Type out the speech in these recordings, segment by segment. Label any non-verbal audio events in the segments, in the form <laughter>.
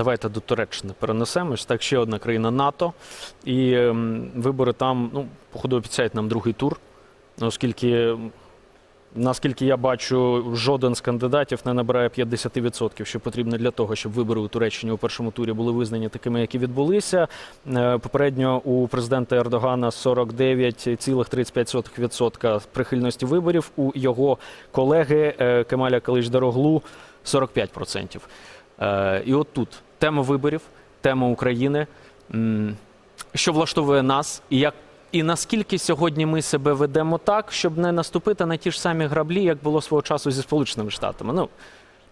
давайте до Туреччини перенесемось. Так, ще одна країна НАТО. І ем, вибори там, ну, походу, обіцяють нам другий тур, оскільки. Наскільки я бачу, жоден з кандидатів не набирає 50%, що потрібно для того, щоб вибори у Туреччині у першому турі були визнані такими, які відбулися. Е, Попередньо у президента Ердогана 49,35% прихильності виборів. У його колеги е, Кемаля Калиш-Дароглу 45%. Е, І от тут тема виборів, тема України, що влаштовує нас, і як і наскільки сьогодні ми себе ведемо так, щоб не наступити на ті ж самі граблі, як було свого часу зі Сполученими Штатами. Ну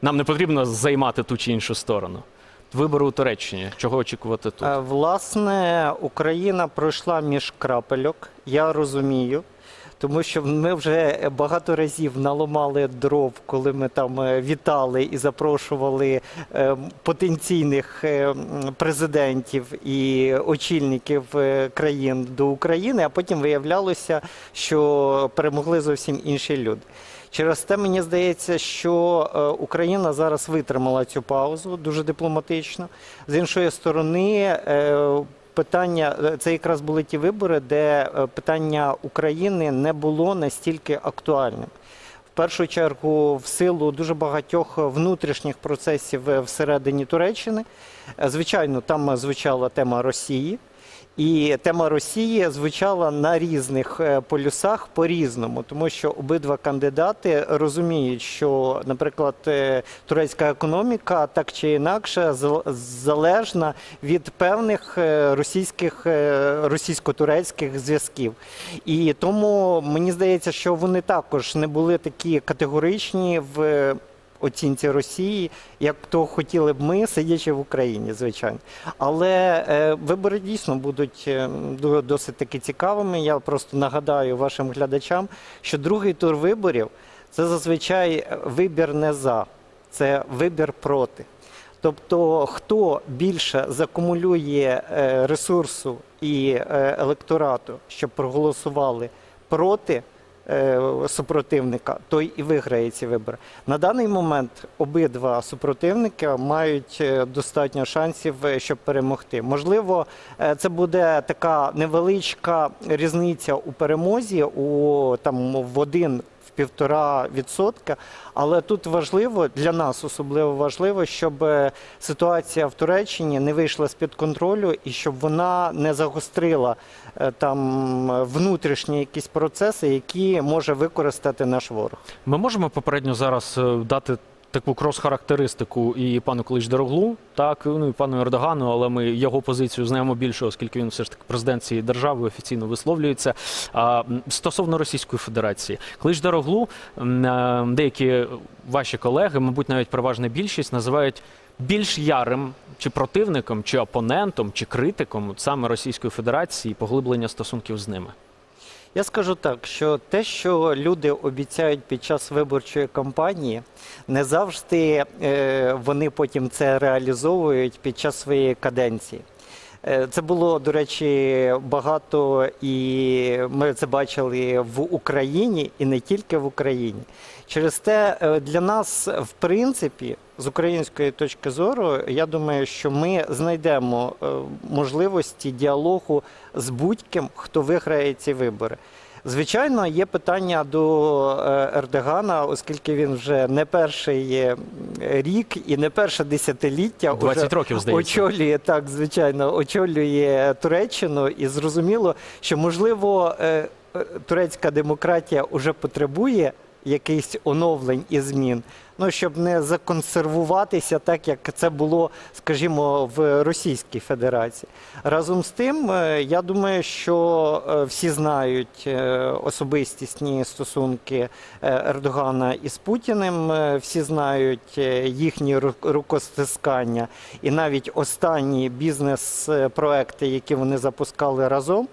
нам не потрібно займати ту чи іншу сторону. Вибори у Туреччині. Чого очікувати тут? Е, Власне, Україна пройшла між крапельок, я розумію. Тому що ми вже багато разів наламали дров, коли ми там е, вітали і запрошували е, потенційних е, президентів і очільників країн до України, а потім виявлялося, що перемогли зовсім інші люди. Через те мені здається, що Україна зараз витримала цю паузу дуже дипломатично. З іншої сторони, питання е, це якраз були ті вибори, де е, питання України не було настільки актуальним. В першу чергу, в силу дуже багатьох внутрішніх процесів е, всередині Туреччини. Звичайно, там звучала тема Росії. І тема Росії звучала на різних е, полюсах по-різному, тому що обидва кандидати розуміють, що, наприклад, е, турецька економіка так чи інакше зал- залежна від певних е, російських російсько-турецьких зв'язків. І тому мені здається, що вони також не були такі категоричні в. Оцінці Росії, як то хотіли б ми, сидячи в Україні, звичайно. Але е, вибори дійсно будуть е, досить таки цікавими. Я просто нагадаю вашим глядачам, що другий тур виборів це зазвичай вибір не за, це вибір проти. Тобто, хто більше закумулює е, ресурсу і е, електорату, щоб проголосували проти супротивника, той і виграє ці вибори. На даний момент обидва супротивники мають е, достатньо шансів, е, щоб перемогти. Можливо, е, це буде така невеличка різниця у перемозі у там в один. Півтора відсотка, але тут важливо для нас особливо важливо, щоб е, ситуація в Туреччині не вийшла з під контролю і щоб вона не загострила е, там внутрішні якісь процеси, які може використати наш ворог. Ми можемо попередньо зараз е, дати таку крос-характеристику і пану Клич-Дороглу, так ну і пану Ердогану, але ми його позицію знаємо більше, оскільки він все ж таки президент цієї держави офіційно висловлюється. А стосовно Російської Федерації, Клич-Дороглу, е, деякі ваші колеги, мабуть, навіть переважна більшість, називають. Більш ярим чи противником, чи опонентом, чи критиком саме Російської Федерації поглиблення стосунків з ними. Я скажу так, що те, що люди обіцяють під час виборчої кампанії, не завжди е, вони потім це реалізовують під час своєї каденції. Е, Це було, до речі, багато, і ми це бачили в Україні, і не тільки в Україні. Через те е, для нас, в принципі, з української точки зору, я думаю, що ми знайдемо е, можливості діалогу з будь-ким, хто виграє ці вибори. Звичайно, є питання до е, Ердогана, оскільки він вже не перший рік і не перше десятиліття 20 уже років, здається. очолює так, звичайно, очолює Туреччину, і зрозуміло, що можливо е, е, турецька демократія вже потребує якихось оновлень і змін. Ну, щоб не законсервуватися так, як це було, скажімо, в Російській Федерації. Разом з тим, е, я думаю, що е, всі знають е, особистісні стосунки Ердогана із Путіним, всі знають їхні ру- рукостискання і навіть останні бізнес-проекти, які вони запускали разом.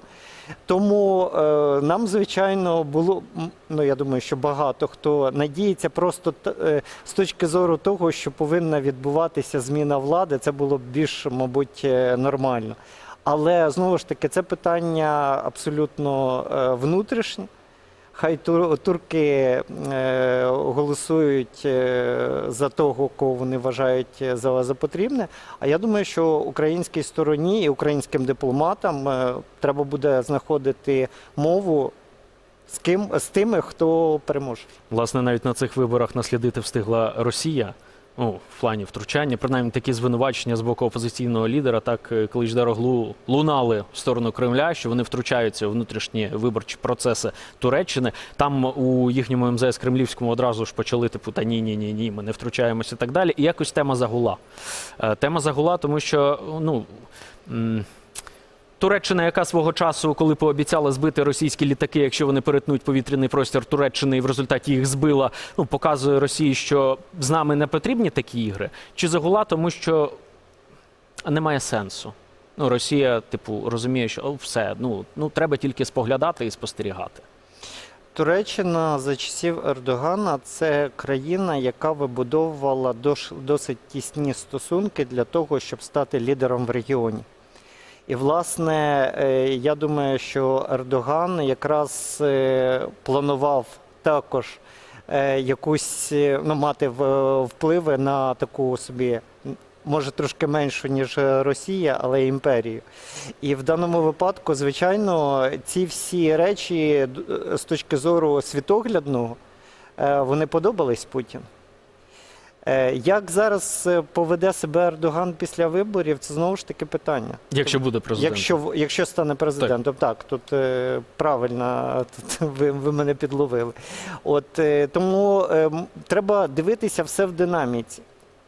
Тому е, нам, звичайно, було ну я думаю, що багато хто надіється просто е, з точки зору того, що повинна відбуватися зміна влади, це було б більш, мабуть, е, нормально. Але знову ж таки, це питання абсолютно е, внутрішнє. Хай тур- турки е, голосують е, за того, кого вони вважають е, за, за потрібне. А я думаю, що українській стороні і українським дипломатам треба буде знаходити мову з ким з тими, хто переможе. Власне, навіть на цих виборах наслідити встигла Росія. Ну, в плані втручання, принаймні такі звинувачення з боку опозиційного лідера, так е, коли Дароглу лунали в сторону Кремля, що вони втручаються у внутрішні виборчі процеси Туреччини. Там у їхньому МЗС Кремлівському одразу ж почали типу та ні, ні, ні, ні, ми не втручаємося і так далі. І якось тема загула. Е, Тема загула, тому що ну. Туреччина, яка свого часу, коли пообіцяла збити російські літаки, якщо вони перетнуть повітряний простір Туреччини і в результаті їх збила, ну показує Росії, що з нами не потрібні такі ігри, чи загула, тому що немає сенсу. Ну, Росія, типу, розуміє, що все, ну, ну треба тільки споглядати і спостерігати. Туреччина за часів Ердогана це країна, яка вибудовувала досить тісні стосунки для того, щоб стати лідером в регіоні. І, власне, е, я думаю, що Ердоган якраз е, планував також е, якусь ну, мати впливи на таку собі, може трошки меншу, ніж Росія, але імперію. І в даному випадку, звичайно, ці всі речі з точки зору світоглядного, вони подобались Путіну. Е, Як зараз е, поведе себе Ердоган після виборів, це знову ж таки питання. Якщо буде президент. Якщо, якщо стане президентом, так, тут е, правильно <laughs> тут ви, ви мене підловили. От, е, тому е, треба дивитися все в динаміці.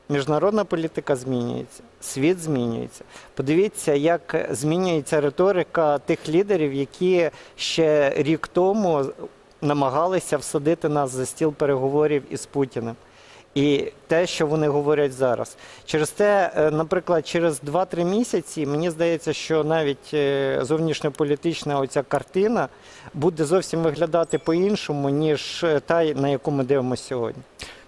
Міжнародна політика змінюється, світ змінюється. Подивіться, як змінюється риторика тих лідерів, які ще рік тому намагалися всадити нас за стіл переговорів із Путіним. І те, що вони говорять зараз. Через те, е, наприклад, через 2-3 місяці, мені здається, що навіть е, зовнішньополітична оця картина буде зовсім виглядати по-іншому, ніж е, та, на яку ми дивимося сьогодні.